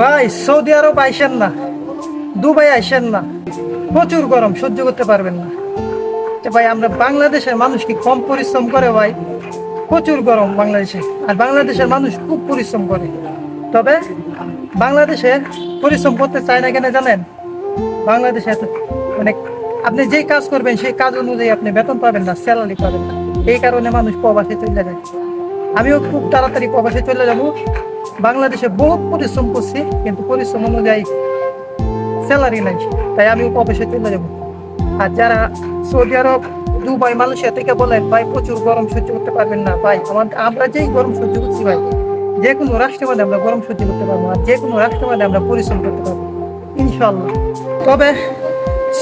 ভাই, সৌদি আরব আইসেন না, দুবাই আইসেন না, প্রচুর গরম, সহ্য করতে পারবেন না। ভাই, আমরা বাংলাদেশের মানুষ কি কম পরিশ্রম করে ভাই? প্রচুর গরম বাংলাদেশে, আর বাংলাদেশের মানুষ খুব পরিশ্রম করে। তবে বাংলাদেশে পরিশ্রম করতে চায় না কেন জানেন? বাংলাদেশে এত মানে আপনি যেই কাজ করবেন, সেই কাজ অনুযায়ী আপনি বেতন পাবেন না, স্যালারি পাবেন না। এই কারণে মানুষ প্রবাসে চলে যায়। আমিও খুব তাড়াতাড়ি প্রবাসে চলে যাব। বাংলাদেশে বহুত পরিশ্রম করছি, কিন্তু পরিশ্রম অনুযায়ী স্যালারি নাই, তাই আমিও প্রবাসে চলে যাব। আর যারা সৌদি আরব, দুবাই, মালয়েশিয়া থেকে বলেন, ভাই, প্রচুর গরম সহ্য করতে পারবেন না, ভাই, আমার, আমরা যেই গরম সহ্য করছি, ভাই যে কোনো রাষ্ট্রের মধ্যে আমরা গরম সহ্য করতে পারব আর যে কোনো রাষ্ট্রের মধ্যে আমরা পরিশ্রম করতে পারব ইনশাল্লাহ তবে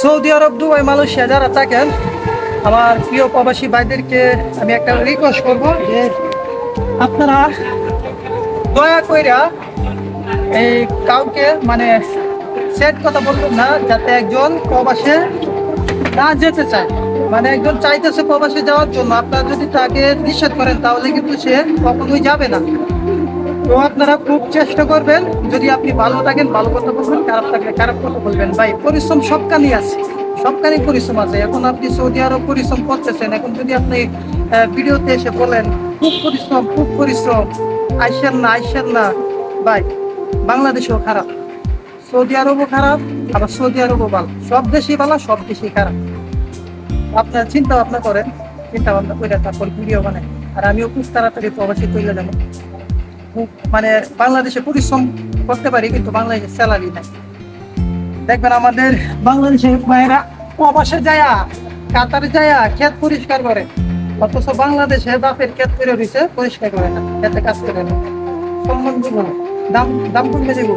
সৌদি আরব, দুবাই, মালয়েশিয়া যারা থাকেন, আমার প্রিয় প্রবাসী ভাইদেরকে আমি একটা রিকোয়েস্ট করব যে আপনারা দয়া কইরা এই কাউকে মানে সেট কথা বলবেন না, যাতে একজন প্রবাসে না যেতে চায়। মানে একজন চাইতেছে প্রবাসে যাওয়ার জন্য। আপনারা যদি তাকে নিষেধ করেন, তাহলে কিন্তু সে কখনোই যাবে না। তো আপনারা খুব চেষ্টা করবেন, যদি আপনি ভালো থাকেন, ভালো কথা বলবেন, খারাপ থাকলে খারাপ কথা বলবেন। ভাই, পরিশ্রম সবখানেই আছে। সবখানেই পরিশ্রম আছে। এখন আপনি সৌদি আরব পরিশ্রম করতেছেন, এখন যদি আপনি ভিডিওতে এসে বলেন খুব পরিশ্রম খুব পরিশ্রম। আইসেন না আইসেন না। ভাই, বাংলাদেশেও খারাপ। সৌদি আরবও খারাপ, আবার সৌদি আরবও ভালো। সব দেশই ভালো, সব দেশই খারাপ। আপনার চিন্তা ভাবনা করেন চিন্তা ভাবনা করে তারপর ভিডিও বানায় আর আমিও খুব তাড়াতাড়ি প্রবাসী তৈরি যাব। মানে বাংলাদেশে পরিশ্রম করতে পারি, কিন্তু বাংলাদেশে স্যালারি নাই। দেখবেন আমাদের বাংলাদেশের ভাইয়েরা প্রবাসে যায়া, কাতারে যায়া, ক্ষেত পরিষ্কার করে। অথচ বাংলাদেশে বাপের ক্যাত করে রয়েছে পরিষ্কার করে না এতে কাজ করে না। সম্মান দাম দাম কমে যাব